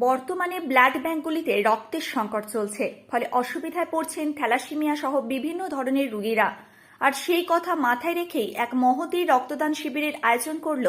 বর্তমানে ব্লাড ব্যাঙ্কগুলিতে রক্তের সংকট চলছে, ফলে অসুবিধায় পড়ছেন থ্যালাসিমিয়া সহ বিভিন্ন ধরনের রুগীরা। আর সেই কথা মাথায় রেখেই এক মহতী রক্তদান শিবিরের আয়োজন করল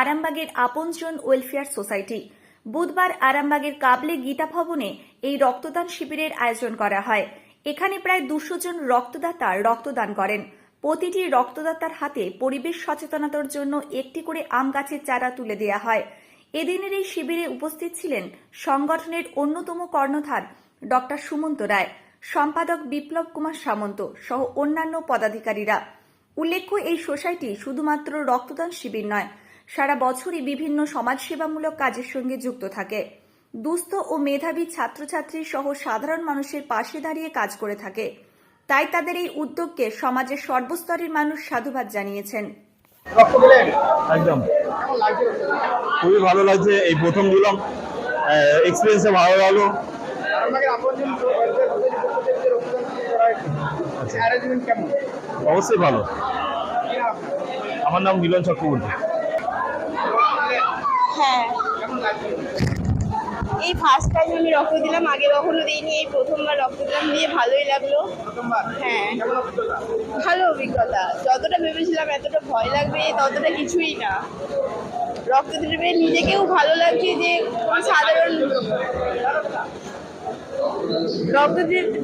আরামবাগের আপনজন ওয়েলফেয়ার সোসাইটি। বুধবার আরামবাগের কাবলে গীতা ভবনে এই রক্তদান শিবিরের আয়োজন করা হয়। এখানে প্রায় দুশো জন রক্তদাতা রক্তদান করেন। প্রতিটি রক্তদাতার হাতে পরিবেশ সচেতনতার জন্য একটি করে আম গাছের চারা তুলে দেওয়া হয়। এদিনের এই শিবিরে উপস্থিত ছিলেন সংগঠনের অন্যতম কর্ণধার ডক্টর সুমন্ত রায়, সম্পাদক বিপ্লব কুমার সামন্ত সহ অন্যান্য পদাধিকারীরা। উল্লেখ্য, এই সোসাইটি শুধুমাত্র রক্তদান শিবির নয়, সারা বছরই বিভিন্ন সমাজসেবামূলক কাজের সঙ্গে যুক্ত থাকে। দুস্থ ও মেধাবী ছাত্রছাত্রী সহ সাধারণ মানুষের পাশে দাঁড়িয়ে কাজ করে থাকে। তাই তাদের এই উদ্যোগকে সমাজের সর্বস্তরের মানুষ সাধুবাদ জানিয়েছেন। একদম? খুবই ভালো লাগছে এই প্রথম দিলাম। এক্সপিরিয়েন্সে ভালো লাগল। আচ্ছা। অবশ্যই ভালো। কি নাম? আপনার? আমার নাম মিলন চক্রবর্তী। হ্যাঁ। কেমন লাগছে? এই ফার্স্ট টাইম আমি রক্ত দিলাম আগে কখনো দিইনি এই প্রথমবার রক্ত দিলাম দিয়ে ভালোই লাগল। হ্যাঁ। ভালো অভিজ্ঞতা। যতটা ভেবেছিলাম এতটা ভয় লাগবে ততটা কিছুই না। রক্ত দিতে পেরে নিজেকেও ভালো লাগছে যে কোনো সাধারণ রক্ত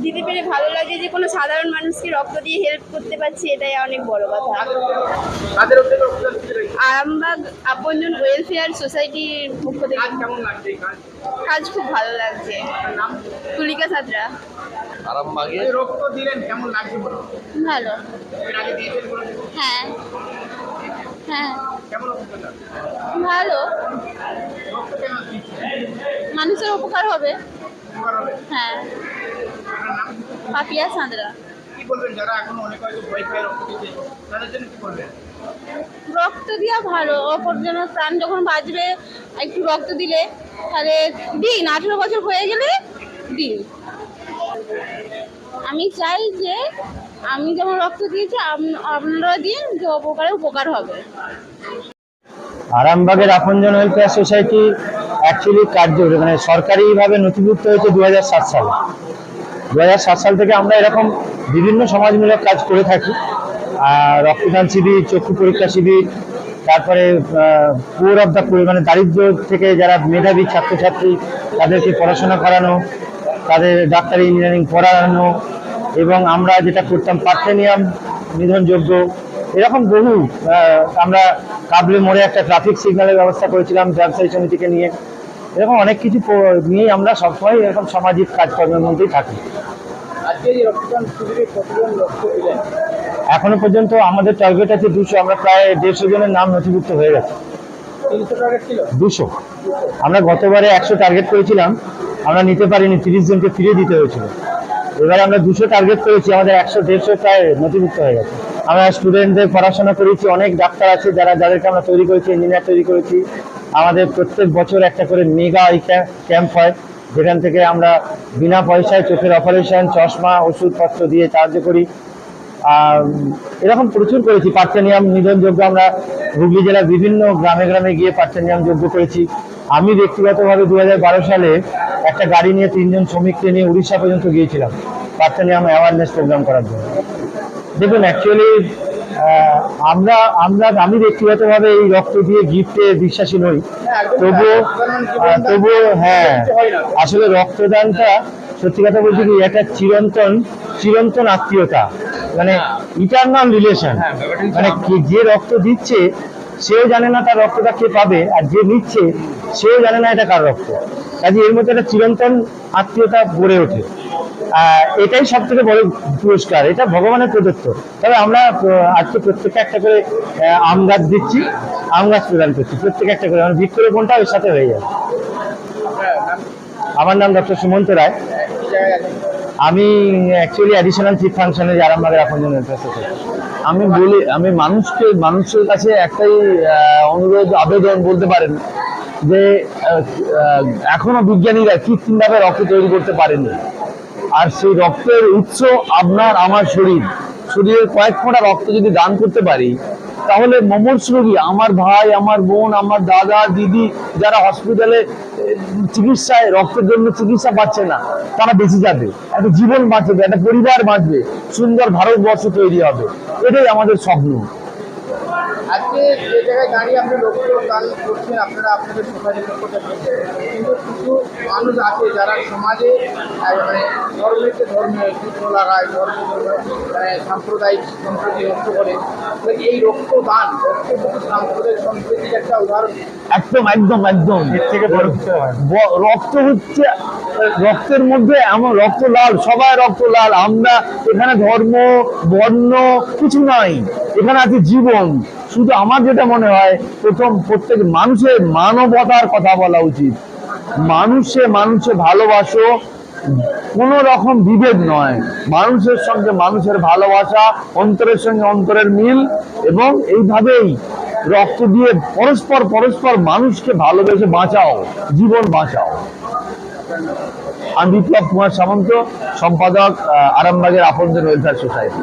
দিতে পেরে ভালো লাগে যে কোনো সাধারণ মানুষকে রক্ত দিয়ে হেল্প করতে পারছি এটাই অনেক বড় কথা কাদের উদ্যোগে রক্তদান শিবির হয়েছে? আরামবাগ আপনজন ওয়েলফেয়ার সোসাইটির পক্ষ থেকে কাজ কেমন লাগছে কাজ? খুব ভালো লাগছে। তুলিকা ছাত্রা আরামবাগে। রক্ত দিলেন কেমন লাগছে বলুন? ভালো। এর আগে দিয়েছেন বলুন? হ্যাঁ। হ্যাঁ? ভালো। রক্ত কেন দিচ্ছেন? মানুষের উপকার হবে। উপকার হবে? হ্যাঁ। পাপিয়া সাঁতরা। কি বলবেন যারা এখনও অনেক হয়তো ভয় পায় রক্ত দিতে তাদের জন্য কি বলবেন? রক্ত দেওয়া ভালো অপর জন্য প্রাণ যখন বাঁচবে, একটু রক্ত দিলে, তাহলে দিন, আঠেরো বছর হয়ে গেলে দিন। আমি চাই যে, আমি যেমন রক্ত দিয়েছি আপ- আপনারা দিন যে অপকারে উপকার হবে। আরামবাগের আপনজন ওয়েলফেয়ার সোসাইটি অ্যাকচুয়ালি কার্য মানে সরকারিভাবে নথিভুক্ত হয়েছে দু সালে। দু সাল থেকে আমরা এরকম বিভিন্ন সমাজমূলক কাজ করে থাকি। আর রক্তদান শিবির, চক্ষু পরীক্ষা শিবির, তারপরে পুয়ার অফ দ্য পুয়ার মানে দারিদ্র থেকে যারা মেধাবী ছাত্রছাত্রী, তাদেরকে পড়াশোনা করানো, তাদের ডাক্তারি ইঞ্জিনিয়ারিং পড়ানো, এবং আমরা যেটা করতাম পার্থেনিয়াম নিধনযোগ্য এরকম বহু আমরা কাবলে মোড়ে একটা ট্রাফিক সিগন্যালের ব্যবস্থা করেছিলাম, ব্যবসায়ী সমিতিকে নিয়ে। এরকম অনেক কিছু নিয়েই আমরা সবসময় এরকম সামাজিক কাজকর্মের মধ্যেই থাকি। এখনও পর্যন্ত আমাদের টার্গেট আছে দুশো আমরা প্রায় দেড়শো জনের নাম নথিভুক্ত হয়ে গেছে। দুশো। আমরা গতবারে একশো টার্গেট করেছিলাম আমরা নিতে পারিনি তিরিশ জনকে ফিরিয়ে দিতে হয়েছিল। এবারে আমরা দুশো টার্গেট করেছি আমাদের একশো দেড়শো প্রায় নথিভুক্ত হয়ে গেছে। আমরা স্টুডেন্টদের পড়াশোনা করেছি অনেক ডাক্তার আছে যারা যাদেরকে আমরা তৈরি করেছি ইঞ্জিনিয়ার তৈরি করেছি। আমাদের প্রত্যেক বছর একটা করে মেগা আই ক্যাম্প হয় যেখান থেকে আমরা বিনা পয়সায় চোখের অপারেশন চশমা ওষুধপত্র দিয়ে সাহায্য করি। এরকম প্রচুর করেছি। পার্থেনিয়াম নিধনযোগ্য আমরা হুগলি জেলার বিভিন্ন গ্রামে গ্রামে গিয়ে পার্থেনিয়াম যোগ্য করেছি। আমি ব্যক্তিগতভাবে দু হাজার বারো সালে একটা গাড়ি নিয়ে তিনজন শ্রমিককে নিয়ে উড়িষ্যা পর্যন্ত গিয়েছিলাম পার্থেনিয়াম অ্যাওয়ারনেস প্রোগ্রাম করার জন্য। দেখুন অ্যাকচুয়ালি আমরা আমরা, আমি ব্যক্তিগতভাবে এই রক্ত দিয়ে গিফটে বিশ্বাসী নই। তবুও তবুও হ্যাঁ আসলে রক্তদানটা সত্যি কথা বলছি কি একটা চিরন্তন চিরন্তন আত্মীয়তা। মানে ইটারনাল রিলেশন মানে কি- যে রক্ত দিচ্ছে সেও জানে না তার রক্তটা কে পাবে আর যে নিচ্ছে সেও জানে না এটা কার রক্ত। কাজে এর মধ্যে একটা চিরন্তন আত্মীয়তা গড়ে ওঠে। এটাই সব থেকে বড় পুরস্কার এটা ভগবানের প্রদত্ত। তবে আমরা আজকে প্রত্যেকটা একটা করে আম গাছ দিচ্ছি আম গাছ প্রদান করছি প্রত্যেকে একটা করে। মানে বৃক্ষরোপণটা এর সাথে হয়ে যাবে। আমার নাম ডক্টর সুমন্ত রায়। আমি অ্যাকচুয়ালি অ্যাডিশনাল চিফ ফাংশনে আরামবাগের আপনজন welfare society। আমি বলি, আমি মানুষকে, মানুষের কাছে একটাই অনুরোধ, আবেদন বলতে পারেন যে এখনও বিজ্ঞানীরা কৃত্রিমভাবে রক্ত তৈরি করতে পারেনি আর সেই রক্তের উৎস আপনার, আমার শরীর শরীরের কয়েক ফোঁটা রক্ত যদি দান করতে পারি তাহলে মমর্ষ রোগী, আমার ভাই, আমার বোন, আমার দাদা, দিদি যারা হসপিটালে চিকিৎসায়, রক্তের জন্য চিকিৎসা পাচ্ছে না, তারা বেঁচে যাবে। একটা জীবন বাঁচবে, একটা পরিবার বাঁচবে। সুন্দর ভারতবর্ষ তৈরি হবে। এটাই আমাদের স্বপ্ন। আজকে যে জায়গায় দাঁড়িয়ে আপনি রক্তদান করছেন আপনারা আপনাদের সোসাইটির পক্ষ থেকে কিন্তু কিছু মানুষ আছে যারা সমাজে মানে ধর্মের যে ধর্মীয় সূত্র লাগায় ধর্ম মানে সাম্প্রদায়িক সম্প্রীতি নষ্ট করে। তো এই রক্তদান রক্ত কিন্তু সাম্প্রদায়িক সম্প্রীতির একটা উদাহরণ। একদম একদম একদম। থেকে বড় কিছু হয় ব- রক্ত হচ্ছে রক্তের মধ্যে এমন রক্ত লাল সবাই রক্ত লাল। আমরা এখানে ধর্ম বর্ণ কিছু নাই। এখানে আছে জীবন। শুধু আমার যেটা মনে হয়, প্রথম প্রত্যেক মানুষের মানবতার কথা বলা উচিত। মানুষে মানুষে ভালোবাসো, কোন রকম বিভেদ নয়। মানুষের সঙ্গে মানুষের ভালোবাসা, অন্তরের সঙ্গে অন্তরের মিল এবং এইভাবেই রক্ত দিয়ে পরস্পর পরস্পর মানুষকে ভালোবেসে বাঁচাও, জীবন বাঁচাও। আমি বিপ্লব কুমার সামন্ত, সম্পাদক আরামবাগের আপনজন ওয়েলফেয়ার সোসাইটি